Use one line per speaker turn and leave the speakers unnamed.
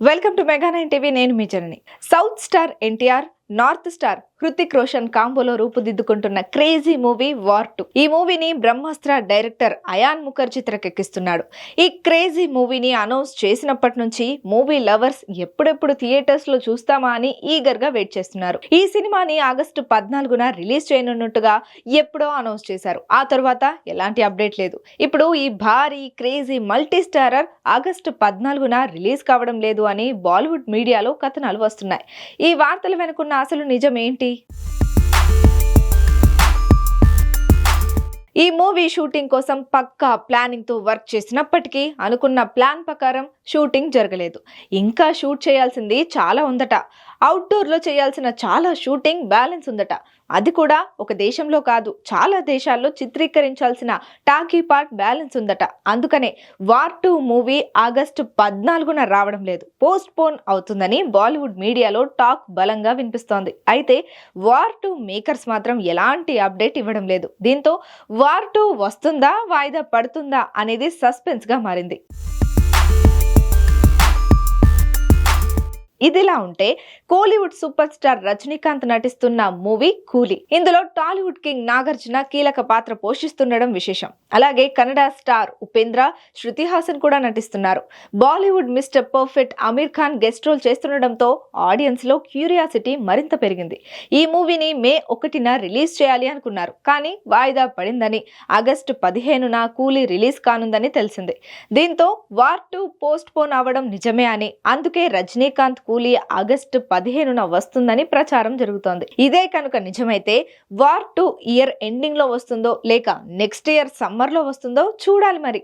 Welcome to mega nine TV నేను మీ Janani. South star NTR north star Hrithik Roshan కాంబోలో రూపుదిద్దుకుంటున్న crazy movie war two. ఈ మూవీని Brahmastra director Ayan Mukerji తెరకెక్కిస్తున్నాడు. ఈ క్రేజీ మూవీని అనౌన్స్ చేసినప్పటి నుంచి మూవీ లవర్స్ ఎప్పుడెప్పుడు థియేటర్స్లో చూస్తామా అని ఈగర్గా వెయిట్ చేస్తున్నారు. ఈ సినిమాని ఆగస్టు పద్నాలుగున రిలీజ్ చేయనున్నట్టుగా ఎప్పుడో అనౌన్స్ చేశారు. ఆ తర్వాత ఎలాంటి అప్డేట్ లేదు. ఇప్పుడు ఈ భారీ క్రేజీ మల్టీ స్టారర్ ఆగస్టు పద్నాలుగున రిలీజ్ కావడం లేదు అని బాలీవుడ్ మీడియాలో కథనాలు వస్తున్నాయి. ఈ వార్తలు వెనుకున్న అసలు నిజం ఏంటి? ఈ మూవీ షూటింగ్ కోసం పక్కా ప్లానింగ్తో వర్క్ చేసినప్పటికీ అనుకున్న ప్లాన్ ప్రకారం షూటింగ్ జరగలేదు. ఇంకా షూట్ చేయాల్సింది చాలా ఉందట. అవుట్డోర్లో చేయాల్సిన చాలా షూటింగ్ బ్యాలెన్స్ ఉందట. అది కూడా ఒక దేశంలో కాదు చాలా దేశాల్లో చిత్రీకరించాల్సిన టాకీ పార్ట్ బ్యాలెన్స్ ఉందట. అందుకనే వార్ టూ మూవీ ఆగస్టు పద్నాలుగున రావడం లేదు. పోస్ట్ పోన్ అవుతుందని బాలీవుడ్ మీడియాలో టాక్ బలంగా వినిపిస్తోంది. అయితే వార్ టూ మేకర్స్ మాత్రం ఎలాంటి అప్డేట్ ఇవ్వడం లేదు. దీంతో వార్ టూ వస్తుందా వాయిదా పడుతుందా అనేది సస్పెన్స్గా మారింది. ఇదిలా ఉంటే కోలీవుడ్ సూపర్ స్టార్ రజనీకాంత్ నటిస్తున్న మూవీ కూలీ. ఇందులో టాలీవుడ్ కింగ్ నాగార్జున కీలక పాత్ర పోషిస్తుండడం విశేషం. అలాగే కన్నడ స్టార్ ఉపేంద్ర శృతి హాసన్ కూడా నటిస్తున్నారు. Bollywood mister perfect Aamir Khan guest role చేస్తుండడంతో ఆడియన్స్లో క్యూరియాసిటీ మరింత పెరిగింది. ఈ మూవీని మే ఒకటిన రిలీజ్ చేయాలి అనుకున్నారు. కానీ వాయిదా పడిందని ఆగస్టు పదిహేనున కూలీ రిలీజ్ కానుందని తెలిసింది. దీంతో వార్ టూ పోస్ట్ పోన్ అవ్వడం నిజమే అని అందుకే రజనీకాంత్ కూలీ ఆగస్టు పదిహేనున వస్తుందని ప్రచారం జరుగుతోంది. ఇదే కనుక నిజమైతే వార్ టూ ఇయర్ ఎండింగ్లో వస్తుందో లేక నెక్స్ట్ ఇయర్ సమ్మర్లో వస్తుందో చూడాలి మరి.